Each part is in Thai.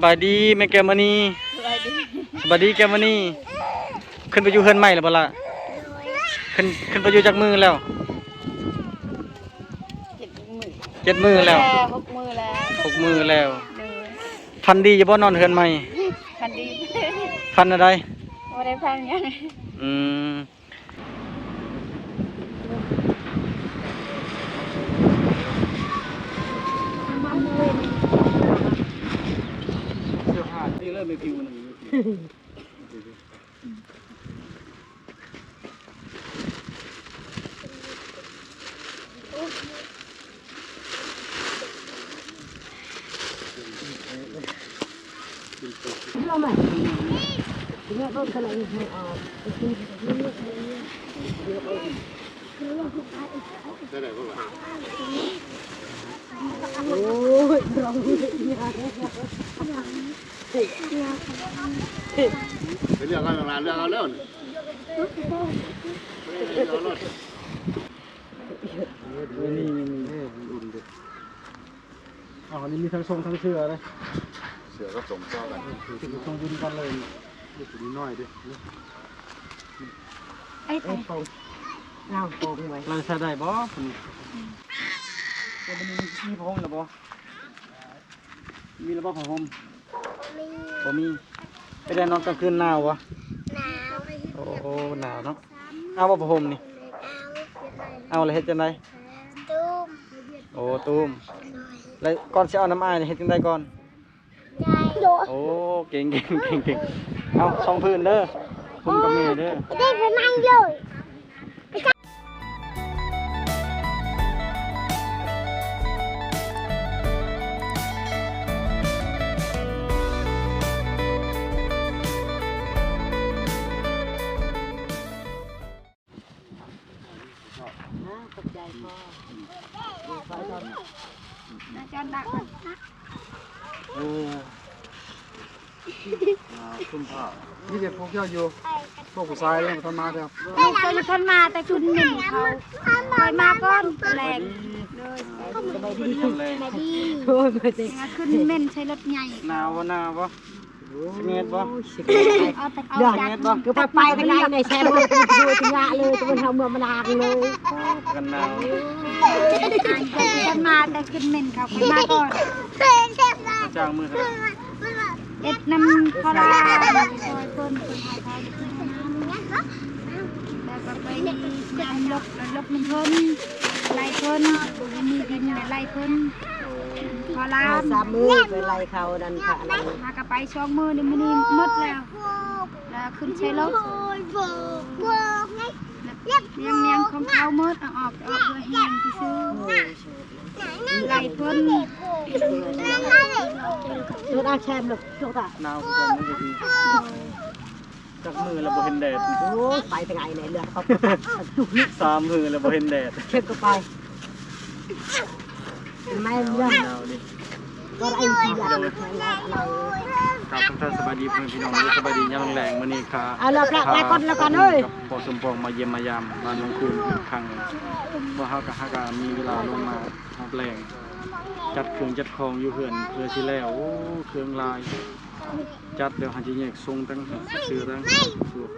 สบายดีแม่แก้วมณีสบายดีแก้วมณีขึ้นไปอยู่เฮือนใหม่แล้วบ่ล่ะขึ้นขึ้นไปอยู่จากมือแล้วเจ็ดมือเจ็ดมือแล้วหกมือแล้วหกมือแล้วเดินพันดีจะบ่นอนเฮือนใหม่คันดีพันอะไรไม่ได้พังยังอืมเสื้อผ้าที่เริ่มไม่ผิวหนึ่ง ไปเลือกเอาอย่างไรเลือกเอาเร็วนี่เลือกเอารถนี่นี่อ๋อันนี้มีทั้งทรงทั้งเสื้อเลยเสือก็สมต่อกันทรงยืนกันเลยนี่ตัวนี้น้อยดิไอ้ตรงเราตรงไอ้เราใช้ได้บ่ผมตัวนี้มีมีพงหรือบ่มีหรือบ่ผ้าห่ม บ่มีไปได้นอนกลางคืนหนาววะโอ้โหหนาวเนาะเอาบ่ผ้าห่มนี่ เอาแล้วเฮ็ดจังไดโอ้ตูมแล้วก่อนสิเอาน้ำอ้ายนี่เฮ็ดจังไดก่อนโอ้เก่งเก่งเก่งเก่งเอาสองพื้นเด้อคุณกับแม่เด้ออา นี่เด็กพวกเจ้าอยู่พวกผู้ชายเลยมาทำมาเถอะลูกตัวนี้เพิ่นมาแต่คุณหนึ่งเขาคอยมาก่อนแรงเลยสบายดีจังเลยมาดีมาขึ้นเม่นใช้รถใหญ่หนาวบ่หนาวบ่สิเมตรบ่เอาแต่เอาสิจากเมตรบ่คือไปไปทางไหนในแชร์มันคือจังหวะเลยตัวมันทำเมืองมันนานเลยกันหนาวเพิ่นมาแต่ขึ้นเม่นเขาคอยมาก่อนจ้างมือเถอะเอ็ดน้ำพอลา ซอยเพิ่นเพิ่นหายเขาแล้วก็ไปนำลบลบน้ำเพิ่นไล่เพิ่นมีดินไล่เพิ่นพอลาสามมือเป็นไรเขาดันค่ะมากระไปช่องมือนี่มันนี่มดแล้วแล้วขึ้นใช้รถเลี้ยงเลี้ยงของเขามดเอาออกเอาเพื่อแห้งที่ซื้อไหลพ่นตัวอาแชมเลยตัวตาหนาวคือกันมันจะ ดีจักมือแล้วบ่เห็นแดดโอ้ไปทางไหนเนี่ยเรือเขาสามมือแล้วบ่เห็นแดดเช็คก็ไปไม่เรื่องหนาวดิก็ไอ้ที่อยากอะไรครับทุกท่านสบายดีเพื่อนพี่น้องสบายดียามแรงๆมื้อนี้ค่ะเอาละแปลกแปลกคนละกันเอ้ยกับพอสมปองมาเยี่ยมมายามบ้านน้องคูณอีกครั้งว่าเฮากับเฮาก็มีเวลาลงมาทับแรงจัดเครื่องจัดของอยู่เฮือนเพื่อสิแล้วโอ้เครื่องลาย จัดเดี๋ยวหาสิแยกทรงตั้งหากซื้อตั้งหากสูตร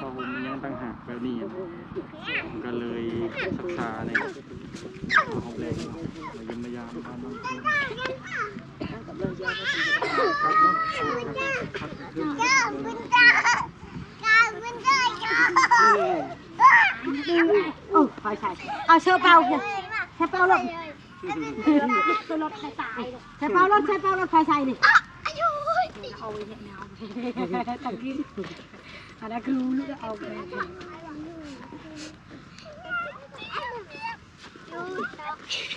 พอผมยังตั้งหากแบบนี้นะก็เลยศึกษาในของแรงมาเยี่ยมมายามบ้านน้องคูณครับเนาะครับขึ้นโอ้ไฟใส่เอาเชือเป่าเนี่ยแค่เป่ารถตัวรถใครตายแค่เป่ารถแค่เป่ารถไฟใส่นี่เอาไว้เนี่ยเอาตะกี้อันนั้นคือรู้แล้วเอาไป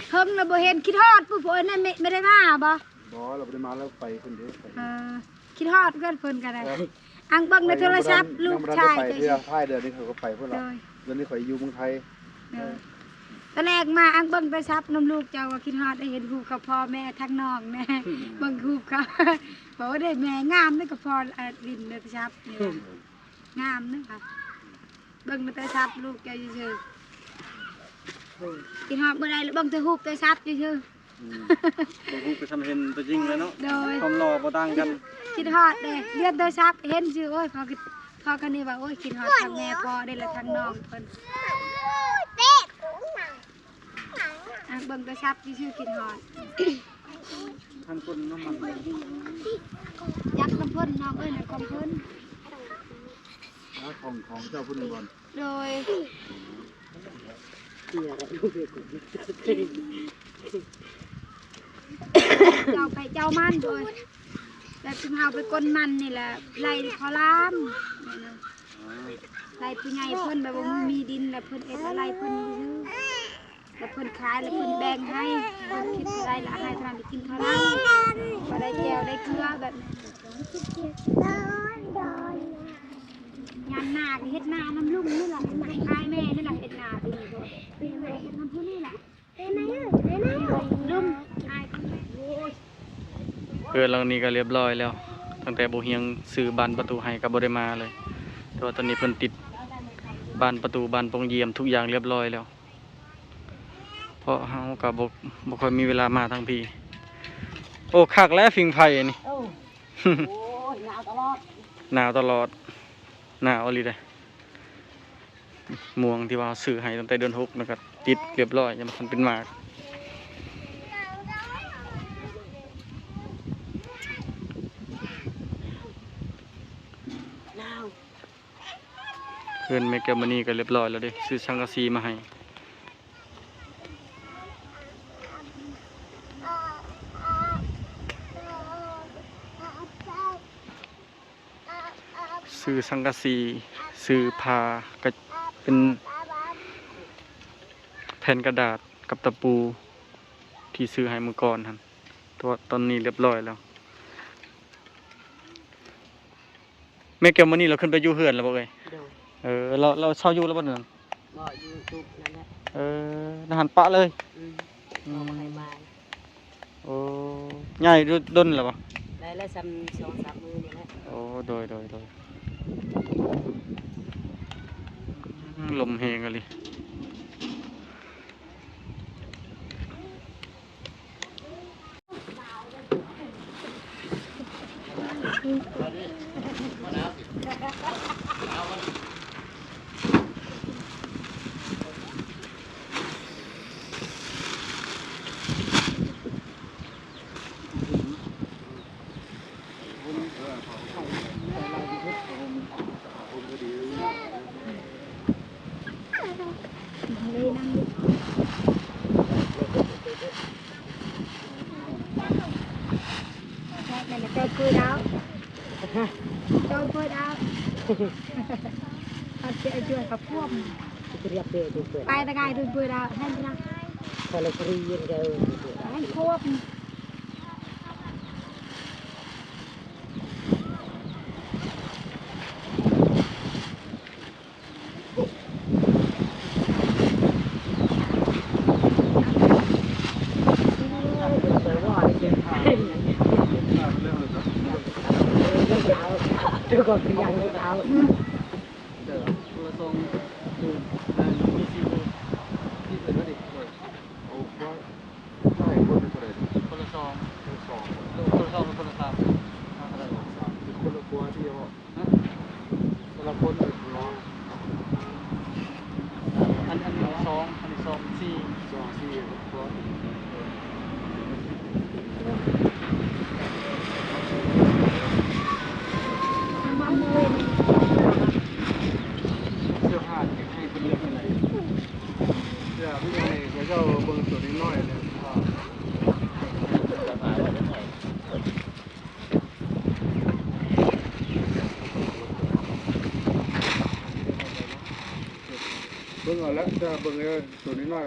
เพิ่งนะบ่เห็นคิดฮอดผู้ผู้นั่นไม่ไม่ได้มาบ่บอเราไปมาแล้วไปคนเดียวเออคิดฮอดเพื่อนเพิ่นกันได้อังเบิ่งในโทรศัพท์ลูกชายไปเฉเที่ยวยท้ายเดือนนี้เขาก็ไปพวกๆเราเลยเดือนนี้เขาอยู่เมืองไทย ตอนแรกมาอังเบิ่งโทรศัพท์น้ำลูกเจ้าว่าคิดฮอดได้เห็นรูปกับพ่อแม่ทั้งน้องแม่เบิ่งรูปเขาบอกว่าได้แม่งามนี่ก็พอเอ่อดินในโทรศัพท์นี่ล่ะงามนึค่ะเบิ่งในโทรศัพท์ลูกเจ้าซื่อๆคิดฮอดบ่ได้แล้วเบิ่งแต่รูปโทรศัพท์ซื่อๆบ่ฮู้ก็ทำเห็นตัวจริงแล้วเนาะโดย ความหล่อบ่ต่างกันคิดฮอดเด้เรียนโดยซับเห็นชื่อโอ้ยพอคิดพอกันนี่ว่าโอ้ยคิดฮอดทางแม่พอได้และทางน้องเพิ่น อะเบิ่งโดยซับที่ชื่อคิดฮอดท่านคนน้ำมันยักษ์น้ำเพิ่นน้องเอ้ยน่ะของเพิ่นของของเจ้าพุ่นบอลโดยเจ้าไปเจ้ามันโดยแล้วพิมเฮาไปก้นมันนี่แหละไล่ขอลามนี่นะไล่ผู้ใหญ่เพิ่นแบบว่ามีดินแล้วเพิ่นเอ็ดอะไรเพิ่นซื้อ แล้วเพิ่นขายแล้วเพิ่นแบ่งให้เพิ่นคิดได้ละให้ทานไปกินข้าวเหล้าก็ได้แก้วได้เกลือแบบนั้นงานหนาเฮ็ดหน้าน้ำลุงนี่แหละขายแม่นี่แหละเฮ็ดหนาดีด้วยเฮ็ดน้ำพุ่นี่แหละลุงอายคนแม่เพื่อนหลังนี้ก็เรียบร้อยแล้ว ตั้งแต่บ่เฮียงซื้อบานประตูให้ก็บ่ได้มาเลยแต่ว่าตอนนี้เพิ่นติดบานประตูบานโปงเยี่ยมทุกอย่างเรียบร้อยแล้ว เพราะเฮาก็บ่บ่ค่อยมีเวลามาทางพี่โอ้คักแล้วฟิงไผ่นี่โอ้โอ้ยหนาวตลอดหนาวตลอดหนาวอะไรเลยม่วงที่ว่าซื้อให้ตั้งแต่เดือนหกนะครับติดเรียบร้อยยังมันเป็นหมากเพื่อนเมกามานี่ก็เรียบร้อยแล้วเด้ซื้อชังกะซีมาให้ ซื้อสังกะซีซื้อผ้าก็เป็นแผ่นกระดาษกับตะปูที่ซื้อให้เมื่อก่อนครับตัวตอนนี้เรียบร้อยแล้วเมกามานี่เราขึ้นไปอยู่เฮือนแล้วบ่เอ้ยโดยเออเราเราเช่าอยู่แล้วบ่นั่นบ่อยู่ตุกนั่นแหละเอออาหารปะเลยอืมอืบ่มให้มาโอ้ใหญ่ดุดนแล้วบ่ได้ละซ้ำสองสามมือนี่แหละโอ้โดยโดยโดยอืม ลมแหงอะลิเลยนั่งใช่แต่ละเจ้าคุยแล้วเจ้าคุยแล้วเอาเจ้าช่วยกับพวก เรียบเรียบดูเปิดไปตะกายดูคุยแล้วให้นะพอเราเรียนกัน ให้ควบ เปิดว่าเรียนผ่านดูก่อนเป็นยังเอา เดี๋ยวตัวทรงอืมอ่ามีสี่มือ ที่เป็นว่าดิโอ้ว่าใช่คนเป็นคนไหน คนละซอง ทั้งสอง คนละซองหรือคนละสามเอาเท่าไหร่วะ สามคือคนละตัวที่ว่า ฮะ คนละคนเป็นร้อง อันอันนี้สองอันนี้สองสี่ สองสี่ตัว มามือ เสื้อผ้าเก็บให้เป็นเรื่องอะไร เดี๋ยวพี่ยังไงเขาเจ้าเบิ่งตัวนี้น้อยเนี่ย เบิ่งเอาละถ้าเบิ่งแล้วตัวนี้น้อย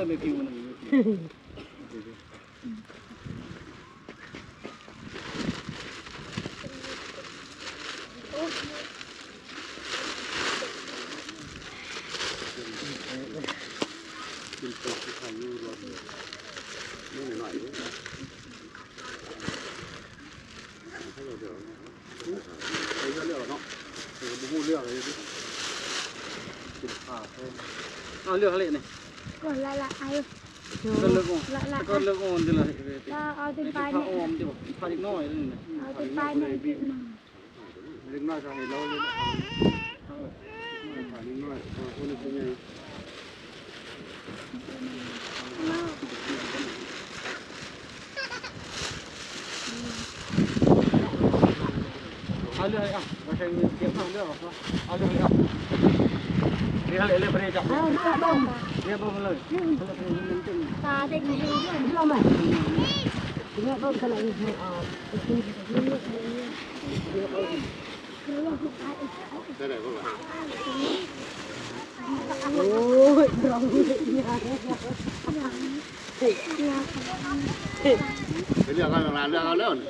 ด้อไม่พิวนึงเป็นตัวที่ทำอยู่รอดเลยไม่หน่อยด้วยให้เราเดี๋ยวไปเรื่องเนาะเดี๋ยวบูเรื่องเลยดิกินข้าวเอาเรื่องอะไรเนี่ย ก่อนละละไอ้ก็เลือกอ่อนละละก็เลือกอ่อนจังเลยละเอาตินี่ดคือไปเนี่ยออมที่บอกผ้าเล็กน้อยนี่นะเอาติดไปเนี่ยเล็กน้อยก็ให้เราเลยนะเล็กน้อยคนนี้เป็นไงเอาเลือกอะไรอะเราใช้เตรียมข้าวเลือกเหรอเอาเลือกอะไรอะเอะไรเลยจ้ะเอาเสื้อบ้างเรียกเลยเรียกไปเลยมันเป็นตา เนี่ด้วยเรามเนี่ยบ้างขนาดนี้ให้ออกไปกินนี่นี่นี่ได้ไหนบ้างล่ะโอ้ยร้เนี่ยไปเรื่องกันนานเรื่องเอาแล้วนี่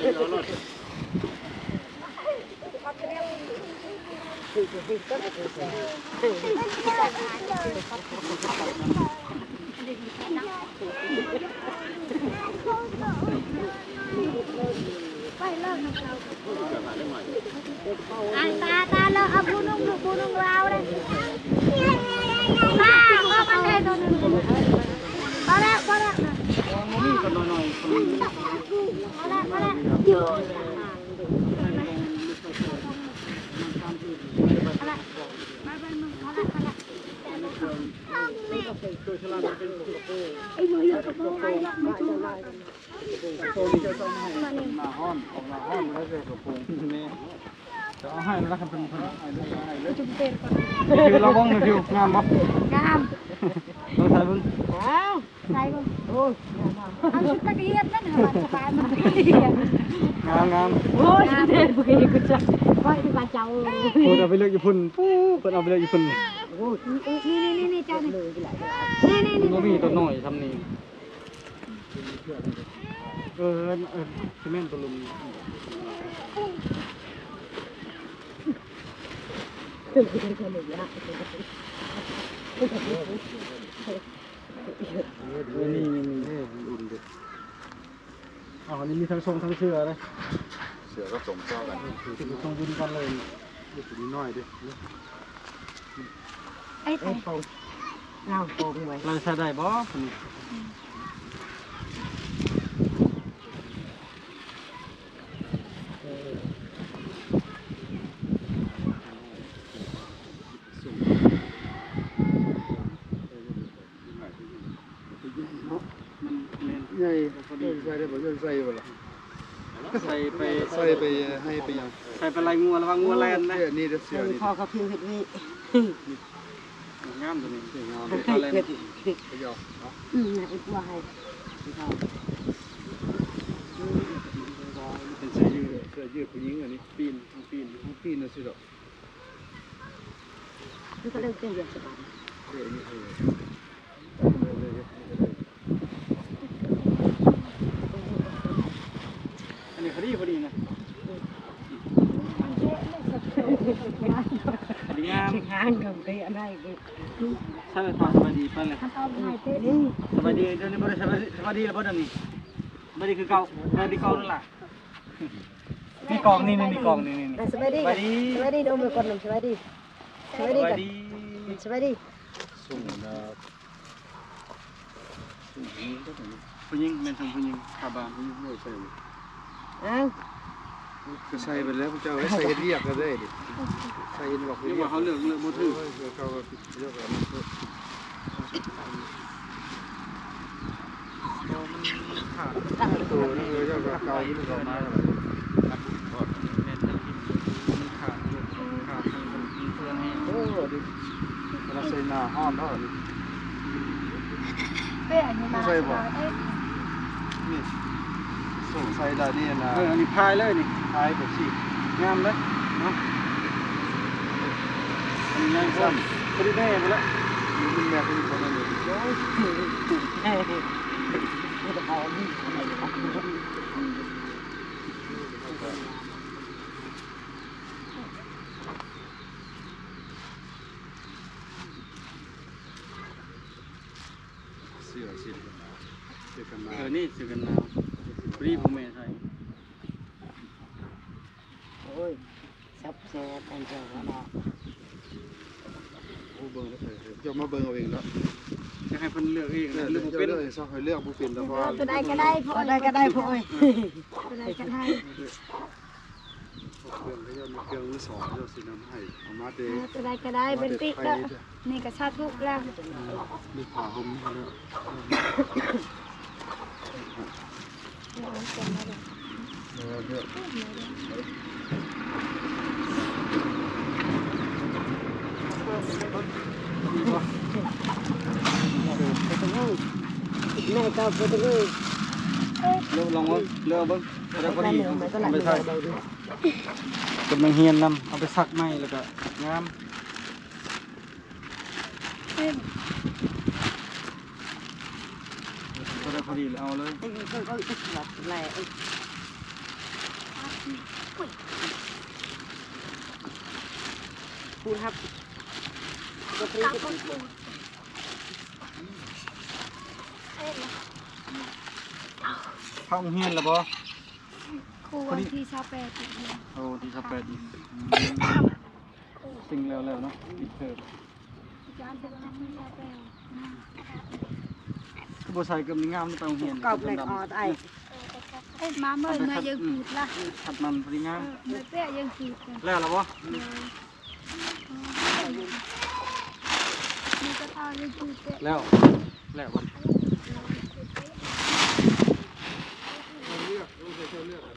เรื่องอาแล้วไอ้ตาตาเราเอาผู้นุ่งผู้นุ่งเราเลยตาเอาไปเลยตัวนึงพอแล้วพอแล้ว มันมีกันหน่อยๆคน พอแล้วพอแล้วอยู่พอแล้วมาไปมึงพอแล้วพอแล้ว ตัวฉลาดเป็นกระโปรงไอ้มืออยู่กับมือไอ้ละไม่ถูกตัวนี้จะต้องให้มาห้อนออกมาห้อนแล้วจะกระโปรงนี่จะเอาให้นะครับเป็นคนให้เลยให้เลยจุ่มเป็ดก่อนคือเราบ้องเลยพิวงามปะงามเราใส่เพิ่งอ้าวใส่ก่อนโอ้ยเอาชุดนักเรียนนั่นเหรอสบายมันนักเรียนงามงามโอ้ยเด็กผู้หญิงกูจะไปที่บ้านเจ้าพูดเอาไปเลือกญี่ปุ่นปู๊เพิ่นเอาไปเลือกญี่ปุ่นโอ้ย นี่นี่นี่นี่เจ้านี่นี่นี่นี่มันมีตัวหน้อยทำนี่เออเออซีเมนต์ตัวลุมตึ้งตึ้งตึ้งเลยนะนี่นี่นี่อุ่นดิอ๋อนี่มีทั้งทรงทั้งเชือเลยเสือก็สมเจ้ากันคือทรงบุญกันเลยลูกนิดน้อยดิ ไอ้ไอ้เอาโกงไว้เราใช้ได้บ่คนใหญ่ใส่ได้บ่ใส่บ่ล่ะใส่ไปใส่ไปให้ไปยังใส่ไปลายงัวระวังงัวแลนนะนี่เด้อเสือนี่พ่อเขาพิมพ์เห็ดนี่ งามตัวนี้สวยงามเห็ดเขาแลนเห็ดไปยอเนาะอืมนะไอ้ตัวให้เป็นเสื้อยืดเสื้อยืดผู้หญิงอันนี้ปีนทั้งปีนทั้งปีนนะสิดอกมันก็เริ่มเต้นอย่างสบายเสื้อนี่เออ อันนี้พอดีพอดีนะอันนี้งามงานกับใครอะไรก็ใช่ไหมพอสบายดีไปเลยมันเอาไปเต้นนี่สบายดีเดี๋ยวนี้บ่ได้สบายสบายดีแล้วบ่เดี๋ยวนี้สบายดีคือเก่าสบายดีเก่านั่นล่ะมีกองนี่นี่มีกองนี่นี่สบายดีสบายดีดูมือคนหนึ่งสบายดีสบายสดีบายกันดีสบายดีส่งนะผู้หญิงแม่นทางผู้หญิงขาบานไม่ใส่อ้าว ก็ใส่ไปแล้วพระเจ้าใส่เรียกก็ได้ดิใส่บอกเรียกเรียว่าเขาเลือกเลือกบ่ถือเขาก็เรียกว่าขาดตัวนี่เลยเจ้าก็เกาที่เรามาแล้วแม่นทางที่มันขาดขาดทางเพื่อห้โอ้ดิเราใส่หน้าห้อนเท่านี้เป้อันนี้มานี่ ส่งไซดาเดียนะเออนี่พายเลยนี่พายแบบสิงามเลยเนาะมันง่ายซ้ำก็ได้แน่ไปแล้วมัแม่คนนั้นเลยโอ้ยตุ่มแน่ไม่ต้องเอนี่ทำไเนี่ยเสือสิเสือกันมาเออนี่เสือกันมา รีบผมแม่ใส่โอ้ยซับแซ่บอันเจ้าว่าดอกโอ้เบิ่งแล้วเถอะเจ้ามาเบิ่งเอาเองแล้วจะให้เพิ่นเลือกเองเลืนะอกเลือกบ่เป็นเลือกซะให้เลือกบ่เป็นแต่ว่าตัวใดก็ได้พอก็ได้ก็ได้พ่อเอ้ยตัวใดก็ได้เครื่องเขาจะมีเครื่องมือสองเจ้าสินำให้เอามาเด้ตัวใดก็ได้เป็นติแล้วนี่ก็ชาทุกแล้วมีผ้าห่มให้แล้วเออเลือกแม่ก็ไปตรงนี้เลือกลองเบิ่งเลือกเบิ่งได้พอดีไม่ต้องหลัเอาไปไม่ใส่ได้ดูกำลังเฮียนนำเอาไปซักไหมแล้วก็งาม ได้พอดีแล้วเอาเลยไอ้ก็ก็หลับแหละพูครับก็ฟรีก็ฟรีเข้าโรงเฮียนแล้วบ่ครูวันที่ชาแปดโอ้ที่ทับแปดอีกอืมสิ่งแล้วแล้วเนาะปิดเทอมจานเป็นที่ชาแปด บ่ใส่เกำนี่งามนี่ไปโรงเรียนกอบเหล็กออดไอ้เอ้ยมาเมื่อเมื่อยังขีดละขัดมันพอดีงามเมื่อเป๊ะยังขีดกันแล้วแล้วบ่นี่ก็เอายังขีดเป๊ะแล้วแล้วบ่เลือกต้องใช้เจ้าเลือกอัน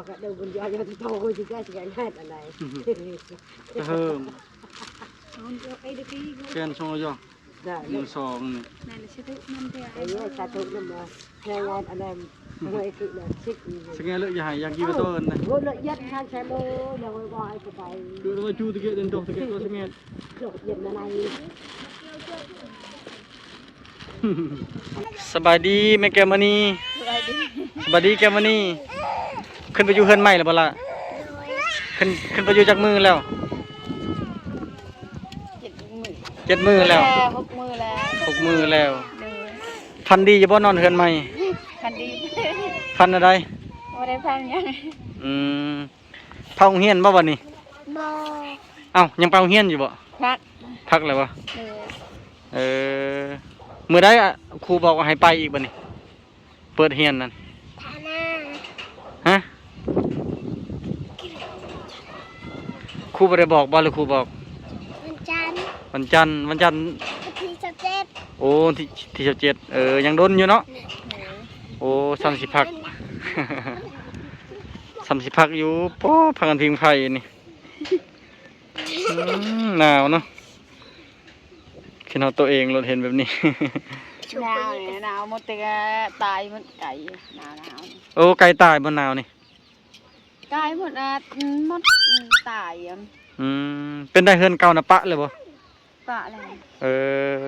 จ้าก็กระเดินบนยอดยอดโตก็จะแก้จะแก้ให้อะไรเฮิมไอ้เกนี่แกนชงยอดหนึ่งสองนี่ไหละชิตุมันเป๊ะไอ้เนี่ยาตุน้ำมาแค่งานอะไรอะไรคือเนี่ยชิคอีสแกนเลยอย่าให้อยากกินไปตัวเอิ้นนะโอ้ละยัดทางแชมโมยังไม่บอกให้ไปคือต้องจูตะเกียบเดินตกตะเกียบตัวสแกนหลบเย็นอะไรสบายดีแม่แกมณีสบายดีแกมณี ขึ้นไปอยู่เฮือนใหม่แล้วบ่ล่ะขึ้นขึ้นไปอยู่จากมือแล้วเจ็ดมือแล้วหกมือแล้วหกมือแล้วเลยพันดีจะบ่นอนเฮือนใหม่คันดีพันอะไรไม่ได้พันยังอืมเผาโรงเฮียนบ่วันนี้บ่เอ้ายังเผาโรงเฮียนอยู่บ่พักพักแล้วบ่เลยเออมื้อใดอะครูบอกว่าให้ไปอีกบัดนี้เปิดเฮียนนั่น ทานา ฮะค รูบ่ได้บอกบ่หรือครูบอก วันจันทร์วันจันทร์วันจันทร์วันที่สิบเจ็ดโอ้ที่ที่สิบเจ็ดเออยังโดนอยู่เนาะโอ้สามสิพัก สามสิพักอยู่โป้พักกันพิงไผ่นี่อืมหนาวเนาะคิดเอาตัวเองรถเห็นแบบนี้ หนาวเนี่ยหนาวหมดแต่ก็ตายหมดไก่หนาวหนาว โอ้ไก่ตายบนหนาวนี่ ตายหมดอะหมดตายอะอืมเป็นได้เฮือนเก่านะปะเลยบ่ปะอะไรเออ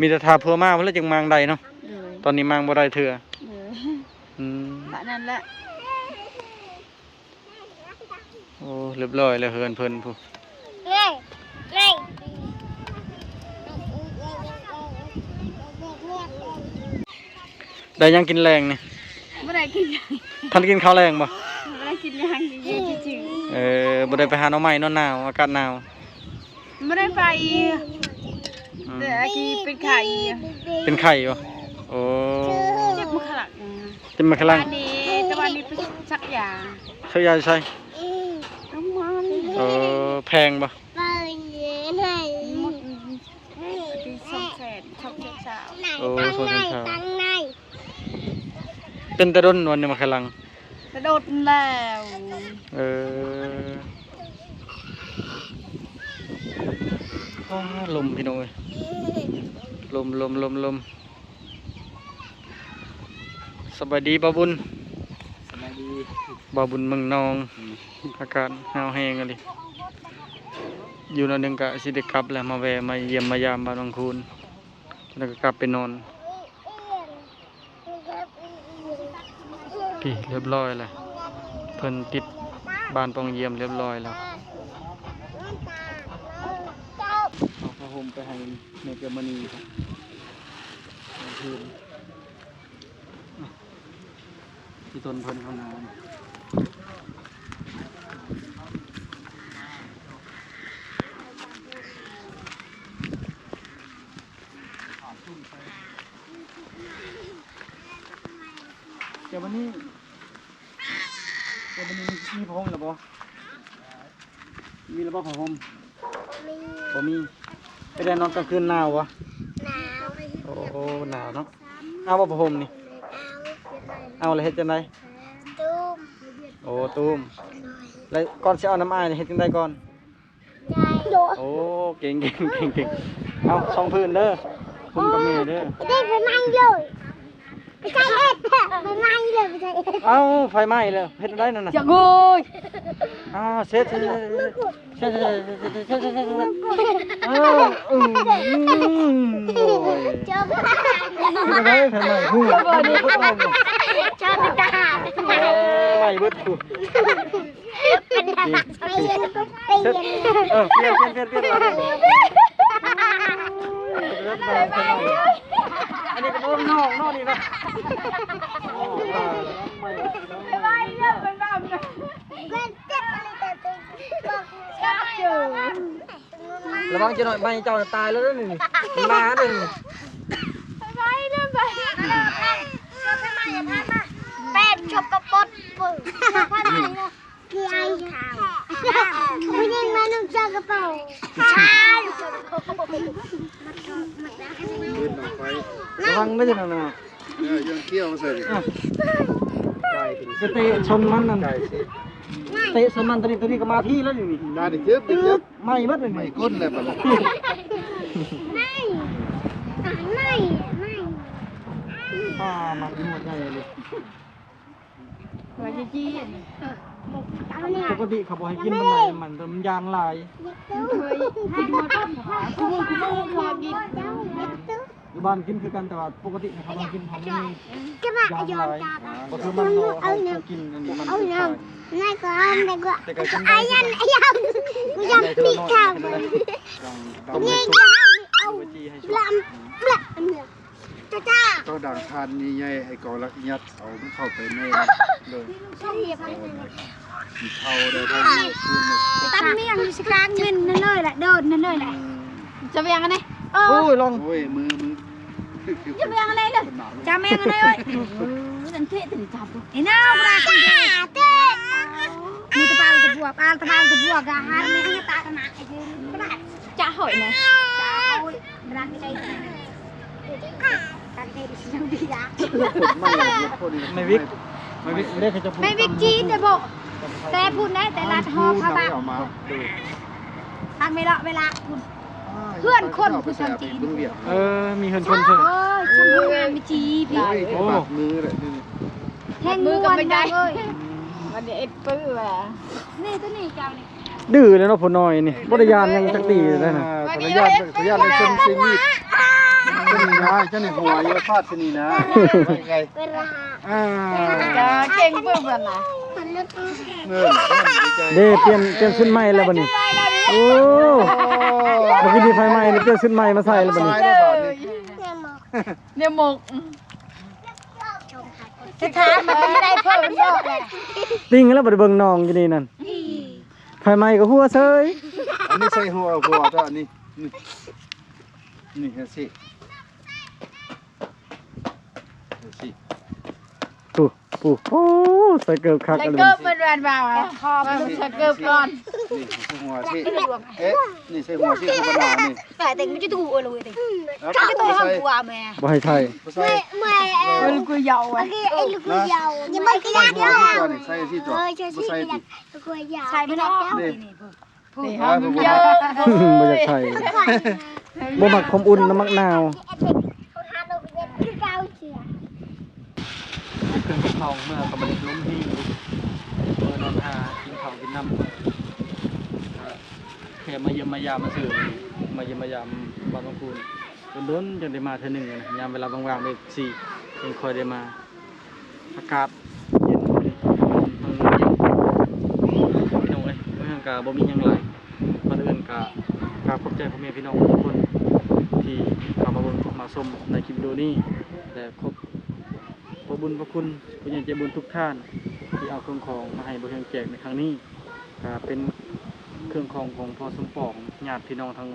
มีแต่ทาเพื่อมาเพื่อจึงมางใดเนาะเลยตอนนี้มางบ่ได้เถื่อเลยอืมปะนั่นแหละโอ้เรียบร้อยแล้วเฮือนเพิ่นผู้เฮ้ยเฮ้ยได้ยังกินแรงนี่ไม่ได้กินยัง ท่านกินข้าวแรงบ่ ไม่ได้กินยังเยอะจริง เออบ่ได้ไปหาหน่อไม้เนอนหนาวอากาศหนาวๆไม่ได้ไปอืมแต่อากีเป็นไข่เป็นไข่บ่โอ้เจ็บมือขลังจะมาขลังวันนี้แต่วันนี้ไปสักอย่างใช้ยาใช้น้ำมันเออแพงบ่หมดที่สองแสนสองแสนสาวโอ้โซนเช้าเป็นแต่ด้นวันนี้มาขลังกระโดดแล้วเออ อ้ลมพี่น้องเอ้ยลมลมลมลมสบายดีบ่าวบุญสบายดีบ่าวบุญเมืองนองอากาศหนาวแห้งอะดิอยู่นอนหนึงกะสิได้กลับแล้วมาแวะมาเยี่ยมมายามบ้านบางคูนแล้วก็กลับไปนอนพี่เรียบร้อยแล้วเพิ่นติดบ้านปองเยี่ยมเรียบร้อยแล้ว เอา ผ้าห่มไปให้ในเกมณีครับกลางคืนอะที่ต้นเพิ่นเขานานเดี๋ยววันนี้เดี๋ยววันนี้มีมีผ้าห่มหรือเปล่ามีหรือเปล่าผ้าห่มบ่มี ไปได้นอนกลางคืนหนาววะโอ้โหหนาวเนาะเอาบ่ประหมนี่ เอาเลยเฮ็ดจังไดโอ้ตูมแล้วก่อนสิเอาน้ำอ้ายนี่เฮ็ดจังไดก่อนโอ้เก่งเก่งเก่งเก่งเอาสองพื้นเด้อคุณกับแม่เด้อได้ไปนั่งเลยไปใช้เอ็ดไปนั่งเลยไปใช้เอ็ดเอาไฟไหม้แล้วเฮ็ดจังไดนั่นน่ะอย่าโกย อ้าวเสร็จเสร็จเสร็จเสร็จเสร็จเสร็จเสร็จเสร็จเสร็จเสร็จเสร็จเสร็จเสร็จเสร็จเสร็จเสร็จเอ้าวอืมโอ้ยเจอไปไม่ได้ทำไมหูไม่ได้พูดออกเลยเจอไปทหารไม่เบิดถูเป็นทหารไปเรียนไปเรียนเออเปลี่ยนเปลี่ยนเปลี่ยนเปลี่ยนอันนี้ก็น้องน้องน้องนี่นะเป็นแบบนั้น เพื่อนเจ็บอะไรแต่ตัวบอก ชอบอยู่ ระวังจะหน่อยไม่เจ้าตายแล้วนี่มาหนึ่งไปเรื่องไปชอบทำไมอย่าพามาเป็ดชอบกระปดปุ๋ยชอบทำไมนะคือไอ้ข่าวผู้หญิงมานุ่งเสื้อกระโปรงชายขึ้นออกไประวังไม่ใช่หน่อยนะเนี่ยยังเที่ยวใส่ดิ ไก่ถึง จะเตะชนมันนั่น ไก่สิ เตะชนมันตัวนี้ตัวนี้ก็มาพี่แล้วนี่นาดิเจ็บดิเจ็บไม่เบิดเลยไม่ก้นเลยปะล่ะไม่ไม่ไม่ป้ามาที่หมดใหญ่เลยหัวจีจี้ปกติเขาบอกให้กินมันไหนมันแต่มันยางลายเคยกินหมดคู่มือคู่มือคอกิน อยู่บ้านกินคือกันแต่ว่าปกติเขาบอกกินของไม่มีจะมายายอลามยจับก็คือมันเอาเอากินอันนี้มันเอาเนเงิขานายก็เอานายก็ต่ก็กินไอ้ได้ยันอ้ยันกูยันปีกข้าวต้มนี่กห้ามเอาปลำปลำเนี่ยจ้าจ้าต้องดังทานนี่ใหญ่ไอ้กอลักยัดเอามันเข้าไปในเลยใช่ไหมสีเทาได้ทั้งคือมันตั้มเมี่ยงอยู่สิกลางเงินนั่นเลยแหละโดดนั่นเลยแหละจะไปยังไง เอโอ้อยลองโอ้ยมือมือจะไปยังไงเลยจะแม่งอะไรเอ้ยนั่นเทะถึงจับไอ้น้าปลาคุณเทะเต้มูตะปาตะบัวปลาตะปาตะบัวกะหันไม่ให้ตาขนาดไอ้คือจะหอยไหมจะหอยรักไม่ได้ตัดให้ดิฉันดีละไม่เย็บพอดีไม่วิกไม่วิกไม่ได้เขาจะพูดไม่วิกจีนแต่บอกแต่พูดได้แต่รัดหอพระบาเอามาดูทำไม่ละเวลาพูด เพื่อนคนผู้ชายจีนเออ มีเพื่อนคนเถอะเอชมพูงามมีจีพี่โอ้มือเลยแทงมือกันไปได้วันนี้เอ็ดปื้อว่ะนี่ตัวนี้เจ้านี่ดื้อเลยเนาะผน้อยนี่บริยานยังสักตีได้นะบริยานบริยานเป็นเซนซีนี่ชนีนะชนีหัวเยอะพลาดชนีนะเป็นไงเวลเก่งเพื่อนนะเด้เตรียมเตรียมชุดใไม่แล้ววันนี้ โอ้เมื่อกี้มีไฟไหม้เลยเปลี่ยนชุดใหม่มาใส่แล้วบัดนี้ตายแล้วบาทนี่เนี่ยหมอกเนี่ยหมกจะทานมันไม่ได้เพิ่มเป็นดอกเลยติ้งแล้วบัดเบิ่งน้องอยู่นี่นั่นไฟไหม้ก็หัวเซยอันนี้ใส่หัวหัวตัวนี้นี่นี่เห็นสิ ปูปูโอ้ใส่เกิบคักกันเเกิยบมันแวนบ่าวอะมันใส่เกิบก่อนนี่ใส่หัวสิเอ๊ะนี่ใส่หัวสิคุณป้านี่ phải tình mới chứ tụ rồi tình แล้ว cái ใส่ tôi ใส่ hàng quà mẹ บ่ให้ไทยใส่มันกูเหยาะอะนะใส่หัวสิก่อนนี่ใส่สิจ่อบ่ใส่สิ sai mới nó นี่นี่ฮะบ่อยากไทยบ่มักความอุ่นน้ำมักนาว Thank you. รื่องทองเมื่อก็บ่ได้ล้มที่เมื่อนอนหากินข้ากินน้ำแค่มาเยี่ยมมายามมาสื่อมาเยี่ยมมายามบ้านบางคูนโดนๆจังได้มาเทื่อหนึงนะยามเวลาว่างๆได้สี่ยังคอยได้มาอากาศเย็นมื้อนี้ทางเย็นพี่น้องเอ้ยเรื่องกาบ่มียังหลายก่อนอื่นกากาบขอบใจพ่อแม่พี่น้องทุกคนที่เข้ามาเบิ่งมาชมในคลิปวิดีโอนี้และขอบ ขอบบุญพระคุณผู้ใหญ่ใจบุญทุกท่าน ที่เอาเครื่องของมาให้บริการแจกในครั้งนี้ก็เป็นเครื่องของของพ่อสมปองญาติพี่น้องทั้ง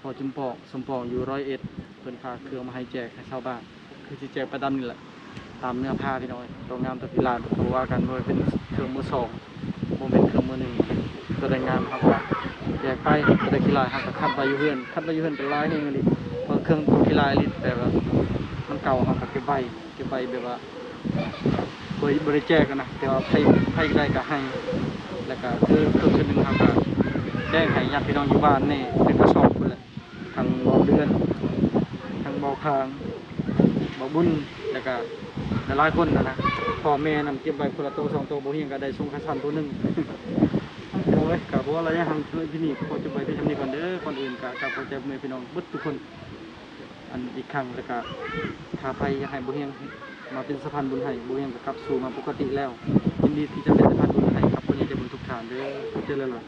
พ่อจุมปองสมปองอยู่ร้อยเอ็ดเพิ่นพาเครื่องมาให้แจกให้ชาวบ้านคือสิแจกประดำนี่แหละตามเนื้อผ้าพี่น้อยตรงงามตะพิลานตัวว่ากันว่าเป็นเครื่องมือสองโมเป็นเครื่องมือหนึ่งตัวได้งามครับว่าแยกไปตัวได้กีฬาหักกับคัดใบยูเฮือนคัดใบยูเฮือนเป็นลายนี่ลิเพราะเครื่องตัวกีฬาลิแต่ว่ามันเก่าหักกับเก็บใบ เก็บใบแบบว่าบริบริแจกกันนะแต่ว่าให้ให้ได้ก็ให้ แล้วก็คือเครื่องชุดหนึ่งครับก็แจ้งให้ญาติพี่น้องอยู่บ้านนี่เป็นกระสอบคนแหละทางบอเดือนทางบอคางบ่บุญแล้วก็หลายคนนะนะพ่อแม่นำเก็บไว้คนละโตสองโตวบ่เฮียงก็ได้ส่งคันสันตัวหนึ่งเอาไว้กับว่าระยะห่างเลยที่นี่ขอจะไปที่ทำนี้ก่อนเด้อก่อนอื่นก็กับขอจพ่อแม่พี่น้องเบิดทุกคน อันอีกครั้งแล้วก็าไปอยากให้บุเฮียงมาเป็นสะพานบุญให้บุเฮียงกลับสู่มาปกติแล้วยินดีที่จะเป็นสะพานบุญให้ครับคนนี้จะบุญทุกฐานเด้อเจริญเลย